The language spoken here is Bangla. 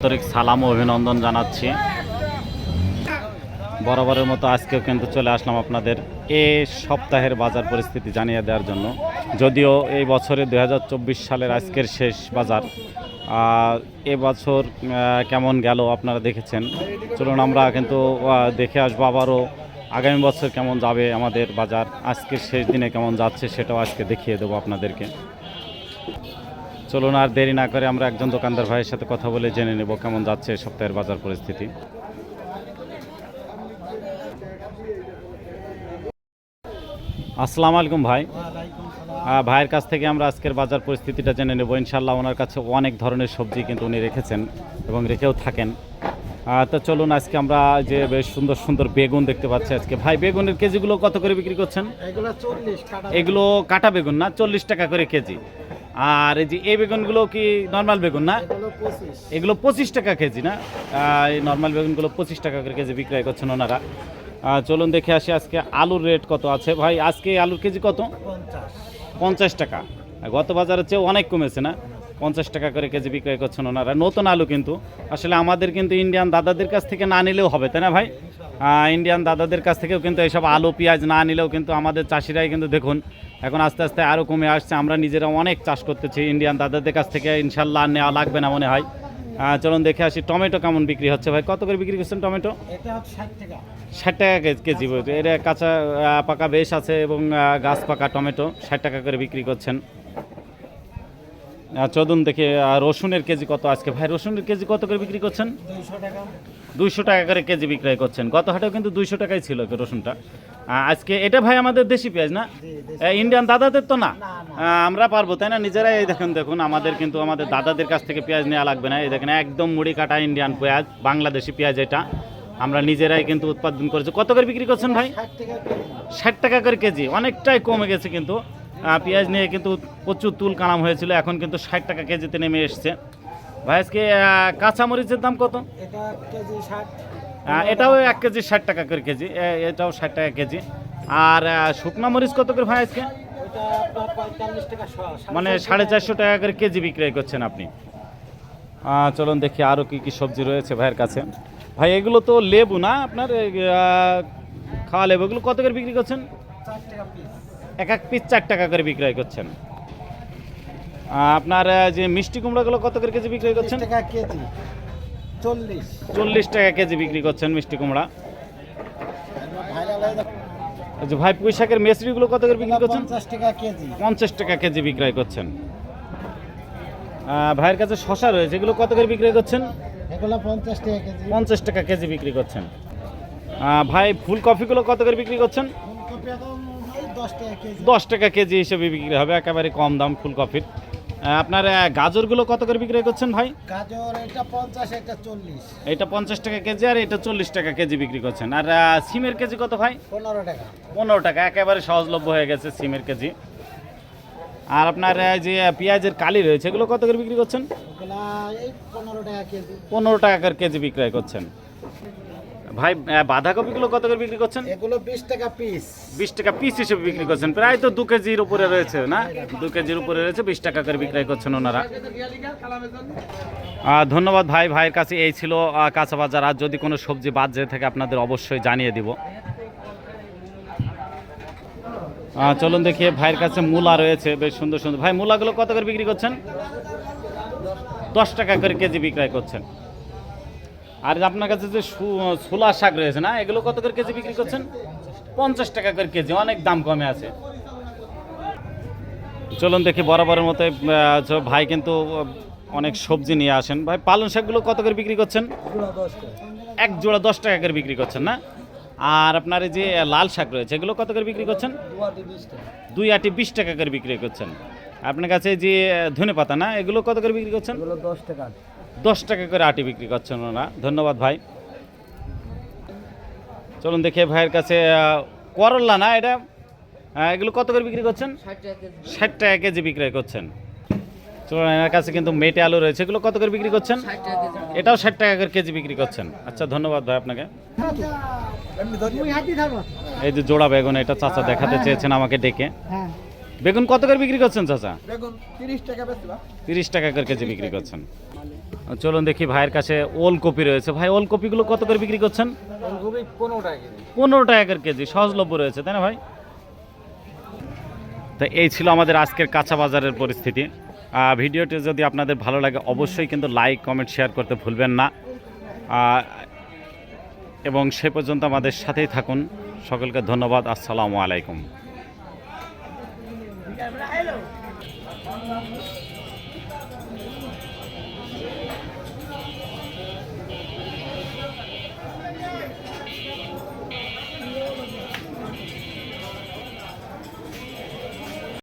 আন্তরিক সালাম অভিনন্দন জানাচ্ছি। বরাবরের মতো আজকেও কিন্তু চলে আসলাম আপনাদের এ সপ্তাহের বাজার পরিস্থিতি জানিয়ে দেওয়ার জন্য। যদিও এই বছরে দু হাজার চব্বিশ সালের আজকের শেষ বাজার আর এ বছর কেমন গেল আপনারা দেখেছেন। চলুন আমরা কিন্তু দেখে আসব আবারও আগামী বছর কেমন যাবে আমাদের বাজার, আজকের শেষ দিনে কেমন যাচ্ছে সেটাও আজকে দেখিয়ে দেবো আপনাদেরকে। চলুন আর দেরি না করে আমরা একজন দোকানদার ভাইয়ের সাথে কথা বলে জেনে নেব কেমন যাচ্ছে সপ্তাহের বাজার পরিস্থিতি। আসসালামু আলাইকুম ভাই। ভাইয়ের কাছ থেকে আমরা আজকের বাজার পরিস্থিতিটা জেনে নেব। ইনশাল্লাহ ওনার কাছে অনেক ধরনের সবজি কিন্তু উনি রেখেছেন এবং রেখেও থাকেন। তো চলুন আজকে আমরা যে বেশ সুন্দর সুন্দর বেগুন দেখতে পাচ্ছি আজকে। ভাই বেগুনের কেজিগুলো কত করে বিক্রি করছেন? এগুলো কাটা বেগুন না? চল্লিশ টাকা করে কেজি। আর এই যে এই বেগুনগুলো কি নর্মাল বেগুন না? এগুলো পঁচিশ টাকা কেজি না? এই নর্মাল বেগুনগুলো পঁচিশ টাকা করে কেজি বিক্রয় করছেন ওনারা। আর চলুন দেখে আসি আজকে আলুর রেট কত আছে। ভাই আজকে আলুর কেজি কত? পঞ্চাশ। পঞ্চাশ টাকা। গত বাজারের চেয়ে অনেক কমেছে না? পঞ্চাশ টাকা করে কেজি বিক্রয় করছেন ওনারা। নতুন আলু কিন্তু। আসলে আমাদের কিন্তু ইন্ডিয়ান দাদাদের কাছ থেকে না নিলেও হবে তাই না ভাই? ইন্ডিয়ান দাদাদের কাছ থেকেও কিন্তু এইসব আলু পেঁয়াজ না নিলেও কিন্তু আমাদের চাষিরাই কিন্তু দেখুন এখন আস্তে আস্তে আরও কমে আসছে। আমরা নিজেরা অনেক চাষ করতেছি ইন্ডিয়ান দাদাদের কাছ থেকে। ইনশাল্লাহ নেওয়া লাগবে না মনে হয়। চলুন দেখে আসি টমেটো কেমন বিক্রি হচ্ছে ভাই। কত করে বিক্রি করছেন টমেটো? ষাট টাকা। কেজি এটা কাঁচা পাকা বেশ আছে এবং গাছ পাকা টমেটো। ষাট টাকা করে বিক্রি করছেন। চলুন দেখে রসুনের কেজি কত আজকে? ভাই রসুনের কেজি কত করে বিক্রি করছেন? দুইশো টাকা করে কেজি বিক্রয় করছেন। গত হাটেও কিন্তু দুইশো টাকাই ছিল রসুনটা। আজকে এটা ভাই আমাদের দেশি পেঁয়াজ না? ইন্ডিয়ান দাদাদের তো না? আমরা পারব তাই না? নিজেরাই এই দেখুন দেখুন আমাদের কিন্তু আমাদের দাদাদের কাছ থেকে পেঁয়াজ নেওয়া লাগবে না। এই দেখেন একদম মুড়ি কাটা ইন্ডিয়ান পেঁয়াজ বাংলাদেশি পেঁয়াজ এটা। আমরা নিজেরাই কিন্তু উৎপাদন করেছি। কত করে বিক্রি করছেন ভাই? ষাট টাকা করে কেজি অনেকটাই কমে গেছে কিন্তু। পেঁয়াজ নিয়ে কিন্তু প্রচুর তুল কালাম হয়েছিল এখন কিন্তু ষাট টাকা কেজিতে নেমে এসছে। ভাই আজকে কাঁচামরিচের দাম কত? এটাও এক কেজি ষাট টাকা করে কেজি এটাও ষাট টাকা কেজি। আর শুকনা মরিচ কত করে ভাই আজকে? মানে সাড়ে চারশো টাকা করে কেজি বিক্রয় করছেন আপনি। চলুন দেখি আরও কি কি সবজি রয়েছে ভাইয়ের কাছে। ভাই এগুলো তো লেবু না আপনার? খাওয়া লেবু এগুলো কত করে বিক্রি করছেন? এক এক পিস চার টাকা করে বিক্রয় করছেন। আপনার যে মিষ্টি কুমড়াগুলো কত করে কেজি বিক্রয় করছেন? টাকা কেজি। চল্লিশ। চল্লিশ টাকা কেজি বিক্রি করছেন মিষ্টি কুমড়া। যে ভাই পুঁই শাকের মেসরিগুলো কত করে বিক্রি করছেন? পঞ্চাশ টাকা কেজি। পঞ্চাশ টাকা কেজি বিক্রয় করছেন। ভাইয়ের কাছে শশা রয়েছে এগুলো কত করে বিক্রয় করছেন? এগুলো পঞ্চাশ টাকা কেজি। পঞ্চাশ টাকা কেজি বিক্রি করছেন। ভাই ফুলকপিগুলো কত করে বিক্রি করছেন? ফুলকপি এখন ওই দশ টাকা কেজি। হিসেবে বিক্রি হবে একেবারে কম দাম ফুলকপির। আপনার গাজরগুলো কত করে বিক্রয় করছেন ভাই? গাজর এটা পঞ্চাশ এটা চল্লিশ। এটা পঞ্চাশ টাকা কেজি আর এটা চল্লিশ টাকা কেজি বিক্রি করছেন। আর সিমের কেজি কত ভাই? পনেরো টাকা। পনেরো টাকা একেবারে সহজলভ্য হয়ে গেছে সিমের কেজি। আর আপনার যে পেঁয়াজের কালি রয়েছে এগুলো কত করে বিক্রি করছেন? পনেরো টাকা কেজি। পনেরো টাকা কেজি বিক্রয় করছেন। ভাই বাঁধাকপিগুলো কত করে বিক্রি করছেন? এগুলো বিশ টাকা পিস বিশ টাকা পিস হিসেবে বিক্রি করছেন। প্রায় তো দু কেজির উপরে রয়েছে না? দু কেজির উপরে রয়েছে বিশ টাকা করে বিক্রয় করছেন ওনারা। ধন্যবাদ ভাই ভাইয়ের কাছে এই ছিল কাঁচা বাজার। আর যদি কোনো সবজি বাদ যেয়ে থাকে আপনাদের অবশ্যই জানিয়ে দিব। চলুন দেখি ভাইয়ের কাছে মূলা রয়েছে বেশ সুন্দর সুন্দর। ভাই মূলাগুলো কত করে বিক্রি করছেন? দশ টাকা করে কেজি বিক্রয় করছেন। আর আপনার কাছে যে ছোলা শাক রয়েছে না, এগুলো কত করে কেজি বিক্রি করছেন? পঞ্চাশ টাকা করে কেজি, অনেক দাম কমে আছে। চলুন দেখি বরাবরের মতো ভাই কিন্তু অনেক সবজি নিয়ে আসেন। ভাই পালং শাকগুলো কত করে বিক্রি করছেন? এক জোড়া দশ টাকা করে বিক্রি করছেন না? আর আপনার এই যে লাল শাক রয়েছে, এগুলো কত করে বিক্রি করছেন? দুই আটি বিশ টাকা করে বিক্রি করছেন। আপনার কাছে যে ধনে পাতা না, এগুলো কত করে বিক্রি করছেন? দশ টাকা দশ টাকা করে আটি বিক্রি করছেন ওনারা। ধন্যবাদ ভাই। চলুন দেখে ভাইয়ের কাছে করল্লা না এটা? এগুলো কত করে বিক্রি করছেন? ষাট টাকা কেজি। বিক্রয় করছেন। চলুন এনার কাছে কিন্তু মেটে আলু রয়েছে। এগুলো কত করে বিক্রি করছেন? এটাও ষাট টাকা করে কেজি বিক্রি করছেন। আচ্ছা ধন্যবাদ ভাই আপনাকে। এই যে জোড়া বেগুন এটা চাচা দেখাতে চেয়েছেন আমাকে ডেকে। হ্যাঁ। বেগুন কত করে বিক্রি করছেন চাচা? বেগুন তিরিশ টাকা বেচবা তিরিশ টাকা করে কেজি বিক্রি করছেন। চলুন দেখি ভাইয়ের কাছে ওলকপি রয়েছে। ভাই ওলকপিগুলো কত করে বিক্রি করছেন? পনেরো টাকা কেজি। টাকা করে কেজি সহজলভ্য রয়েছে তাই না ভাই? তো এই ছিল আমাদের আজকের কাঁচা বাজারের পরিস্থিতি। ভিডিওটি যদি আপনাদের ভালো লাগে অবশ্যই কিন্তু লাইক কমেন্ট শেয়ার করতে ভুলবেন না। এবং সে পর্যন্ত আমাদের সাথেই থাকুন। সকলকে ধন্যবাদ। আসসালামু আলাইকুম।